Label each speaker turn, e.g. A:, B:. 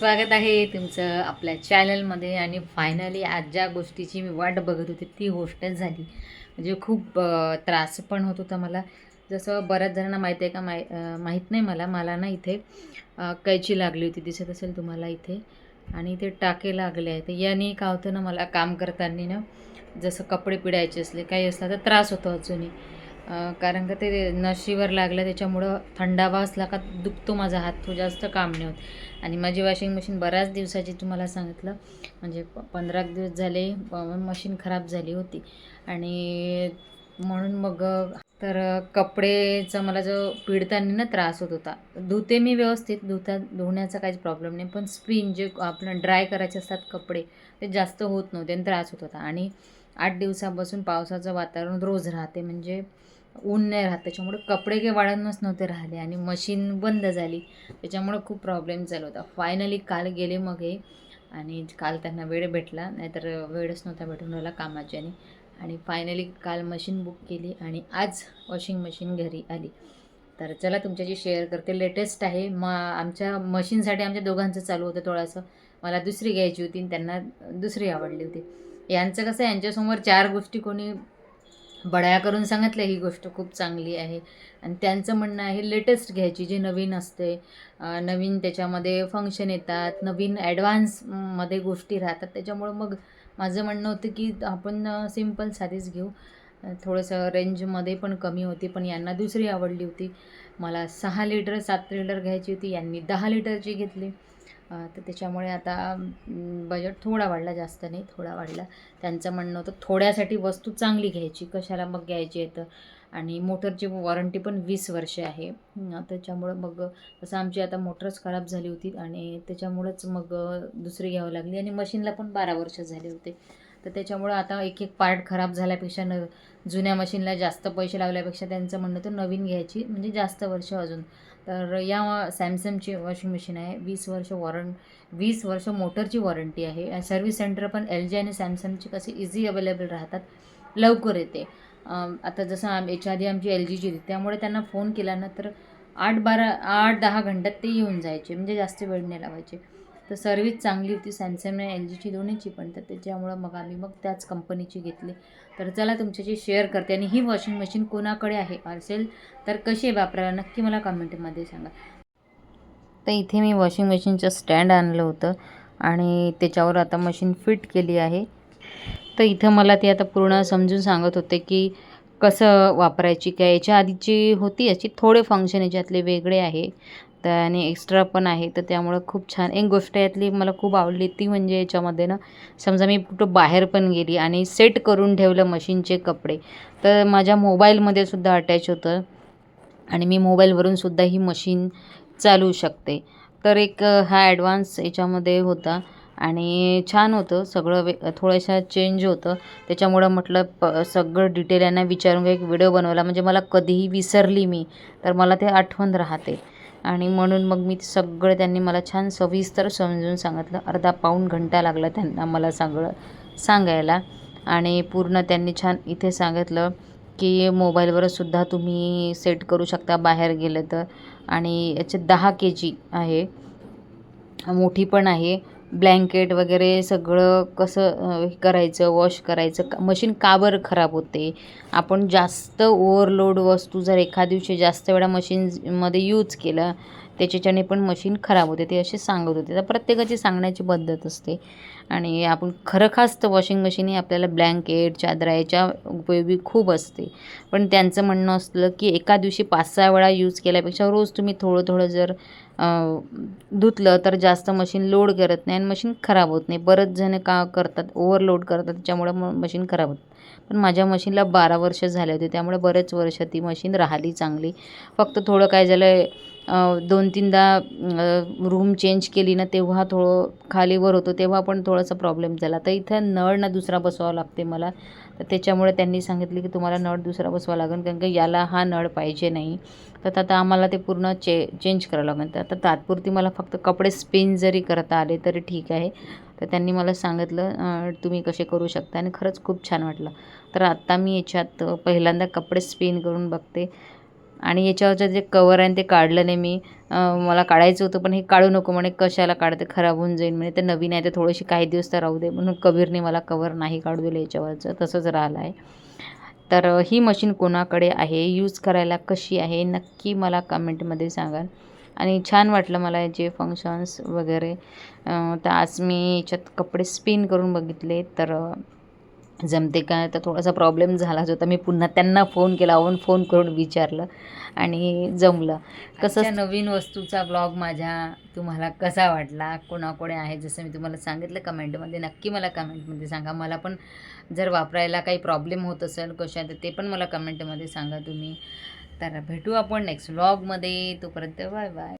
A: स्वागत आहे तुमचं आपल्या चॅनलमध्ये आणि फायनली आज ज्या गोष्टीची मी वाट बघत होती ती गोष्टच झाली. म्हणजे खूप त्रास पण होत होता मला. जसं बऱ्याच जणांना माहिती आहे का माहि माहीत नाही मला मला ना इथे कैची लागली होती दिसत असेल तुम्हाला इथे. आणि इथे टाके लागले आहेत. याने काय होतं ना मला काम करताना ना जसं कपडे पिडायचे असले काही असला तर त्रास होतो अजूनही. कारण का ते नशीवर लागलं त्याच्यामुळं थंडावा असला का दुखतो माझा हात. तो जास्त काम नाही होत. आणि माझी वॉशिंग मशीन बऱ्याच दिवसाची तुम्हाला सांगितलं. म्हणजे प पंधरा दिवस झाले मशीन खराब झाली होती. आणि म्हणून मग तर कपडेचा मला जो पिडताना ना त्रास होत होता. धुते मी व्यवस्थित धुता धुण्याचा काहीच प्रॉब्लेम नाही. पण स्पिन जे आपलं ड्राय करायचे असतात कपडे ते जास्त होत नव्हते आणि त्रास होत होता. आणि आठ दिवसापासून पावसाचं वातावरण रोज राहते. म्हणजे ऊन नाही राहत. त्याच्यामुळे कपडे काही वाळतच नव्हते राहिले आणि मशीन बंद झाली. त्याच्यामुळं खूप प्रॉब्लेम चालू होता. फायनली काल गेले मग हे आणि काल त्यांना वेळ भेटला. नाहीतर वेळच नव्हता भेटून राहिला कामाच्याने आणि फायनली काल मशीन बुक केली आणि आज वॉशिंग मशीन घरी आली. तर चला तुमच्याशी शेअर करते. लेटेस्ट आहे. म आमच्या मशीनसाठी आमच्या दोघांचं चालू होतं थोडंसं. मला दुसरी घ्यायची होती आणि त्यांना दुसरी आवडली होती. यांचं कसं यांच्यासमोर चार गोष्टी कोणी बड्या करून सांगितल्या ही गोष्ट खूप चांगली आहे. आणि त्यांचं म्हणणं आहे लेटेस्ट घ्यायची जी नवीन असते नवीन त्याच्यामध्ये फंक्शन येतात नवीन ॲडव्हान्समध्ये गोष्टी राहतात. त्याच्यामुळं मग माझं म्हणणं होतं की आपण सिंपल साधीच घेऊ. थोडंसं रेंजमध्ये पण कमी होती पण यांना दुसरी आवडली होती. मला सहा लिटर सात लिटर घ्यायची होती यांनी दहा लिटरची घेतली. तर त्याच्यामुळे आता बजेट थोडा वाढला जास्त नाही थोडा वाढला. त्यांचं म्हणणं होतं थोड्यासाठी वस्तू चांगली घ्यायची कशाला मग घ्यायची आहे तर? आणि मोटरची वॉरंटी पण वीस वर्षे आहे. त्याच्यामुळं मग तसं आमची आता मोटरच खराब झाली होती आणि त्याच्यामुळंच मग दुसरी घ्यावी लागली. आणि मशीनला पण बारा वर्ष झाले होते. तर त्याच्यामुळं आता एक एक पार्ट खराब झाल्यापेक्षा न जुन्या मशीनला जास्त पैसे लावल्यापेक्षा त्यांचं म्हणणं तर नवीन घ्यायची म्हणजे जास्त वर्ष अजून. तर या सॅमसंगची वॉशिंग मशीन आहे. वीस वर्ष वॉरंट वीस वर्ष मोटरची वॉरंटी आहे. सर्व्हिस सेंटर पण एल जी आणि सॅमसंगची कसे इझी अवेलेबल राहतात लवकर येते. आता जसं आम याच्या आधी आमची एल जीची होती त्यामुळे त्यांना फोन केला ना तर आठ बारा आठ दहा घंट्यात ते येऊन जायचे. म्हणजे जास्त वेळ नाही लावायचे. तर सर्विस चांगली होती सॅमसंग आणि एल जीची दोन्हीची पण. तर त्याच्यामुळं मग आम्ही मग त्याच कंपनीची घेतली. तर चला तुमच्याशी शेअर करते. आणि ही वॉशिंग मशीन कोणाकडे आहे? असेल तर कशी आहे वापरायला? नक्की मला कमेंटमध्ये सांगा. तर इथे मी वॉशिंग मशीनचं स्टँड आणलं होतं. आणि त्याच्यावर आता मशीन फिट केली आहे. तर इथं मला ते आता पूर्ण समजून सांगत होते की कसं वापरायची काय याच्या आधीची होती याची थोडे फंक्शन याच्यातले वेगळे आहे. तर आणि एक्स्ट्रा पण आहे तर त्यामुळं खूप छान. एक गोष्ट यातली मला खूप आवडली ती म्हणजे याच्यामध्ये ना समजा मी कुठं बाहेर पण गेली आणि सेट करून ठेवलं मशीनचे कपडे तर माझ्या मोबाईलमध्ये सुद्धा अटॅच होतं. आणि मी मोबाईलवरून सुद्धा ही मशीन चालू शकते. तर एक हा ॲडव्हान्स याच्यामध्ये होता. आणि छान होतं. सगळं वे थोडंशा चेंज होतं. त्याच्यामुळं म्हटलं प सगळं डिटेल यांना विचारून एक व्हिडिओ बनवला. म्हणजे मला कधीही विसरली मी तर मला ते आठवण राहते. आणि म्हणून मग मी सगळं त्यांनी मला छान सविस्तर समजून सांगितलं. अर्धा पाऊण घंटा लागला त्यांना मला सगळं सांगायला. आणि पूर्ण त्यांनी छान इथे सांगितलं की मोबाईलवरच सुद्धा तुम्ही सेट करू शकता बाहेर गेलं तर. आणि याचे दहा के जी आहे. मोठी पण आहे. ब्लँकेट वगैरे सगळं कसं हे करायचं वॉश करायचं मशीन का बरं खराब होते? आपण जास्त ओव्हरलोड वस्तू जर एखाद दिवशी जास्त वेळा मशीनमध्ये यूज केलं त्याच्याच्याने पण मशीन खराब होते ते असे सांगत होते. तर प्रत्येकाची सांगण्याची पद्धत असते. आणि आपण खरं खास तर वॉशिंग मशीन ही आपल्याला ब्लँकेट चादरा याच्या उपयोगी खूप असते. पण त्यांचं म्हणणं असलं की एका दिवशी पाच सहा वेळा यूज केल्यापेक्षा रोज तुम्ही थोडं थोडं जर धुतलं तर जास्त मशीन लोड करत नाही आणि मशीन खराब होत नाही. बरंच जण का करतात? ओव्हरलोड करतात. त्याच्यामुळं म मशीन खराब होतं पण माझ्या मशीनला बारा वर्ष झाले होते त्यामुळे बरेच वर्ष ती मशीन राहिली चांगली. फक्त थोडं काय झालं दोन तीनदा रूम चेंज केली ना तेव्हा थोडं खालीवर होतो तेव्हा पण थोडासा प्रॉब्लेम झाला. तर इथं नळ ना दुसरा बसवावा लागते मला. तर त्याच्यामुळे त्यांनी सांगितले की तुम्हाला नळ दुसरा बसवा लागेल कारण की याला हा नळ पाहिजे नाही. तर आता आम्हाला ते पूर्ण चे चेंज करावं लागेल. तर आता तात्पुरती मला फक्त कपडे स्पिन जरी करता आले तरी ठीक आहे. तर त्यांनी मला सांगितलं तुम्ही कसे करू शकता? आणि खरंच खूप छान वाटलं. तर आत्ता मी याच्यात पहिल्यांदा कपडे स्पिन करून बघते. आणि याच्यावरचं जे कवर आहे ते काढलं नाही मी मला काढायचं होतं पण हे काढू नको म्हणे कशाला काढते खराब होऊन जाईल म्हणे ते नवीन आहे ते थोडेसे काही दिवस तर राहू दे म्हणून कबीरने मला कवर नाही काढू दिलं याच्यावरचं तसंच राहिलं आहे. तर ही मशीन कोणाकडे आहे यूज करायला कशी आहे नक्की मला कमेंटमध्ये सांगाल. आणि छान वाटलं मला जे फंक्शन्स वगैरे तर आज मी याच्यात कपडे स्पिन करून बघितले तर जमते काय तर थोडासा प्रॉब्लेम झालाच होता. मी पुन्हा त्यांना फोन केला. वन फोन करून विचारलं आणि जमलं. कसं नवीन वस्तूचा ब्लॉग माझ्या तुम्हाला कसा वाटला? कोणाकोणे आहे? जसं मी तुम्हाला सांगितलं कमेंटमध्ये नक्की मला कमेंटमध्ये सांगा. मला पण जर वापरायला काही प्रॉब्लेम होत असेल कशा तर ते पण मला कमेंटमध्ये सांगा तुम्ही. तर भेटू आपण नेक्स्ट व्लॉगमध्ये तोपर्यंत बाय बाय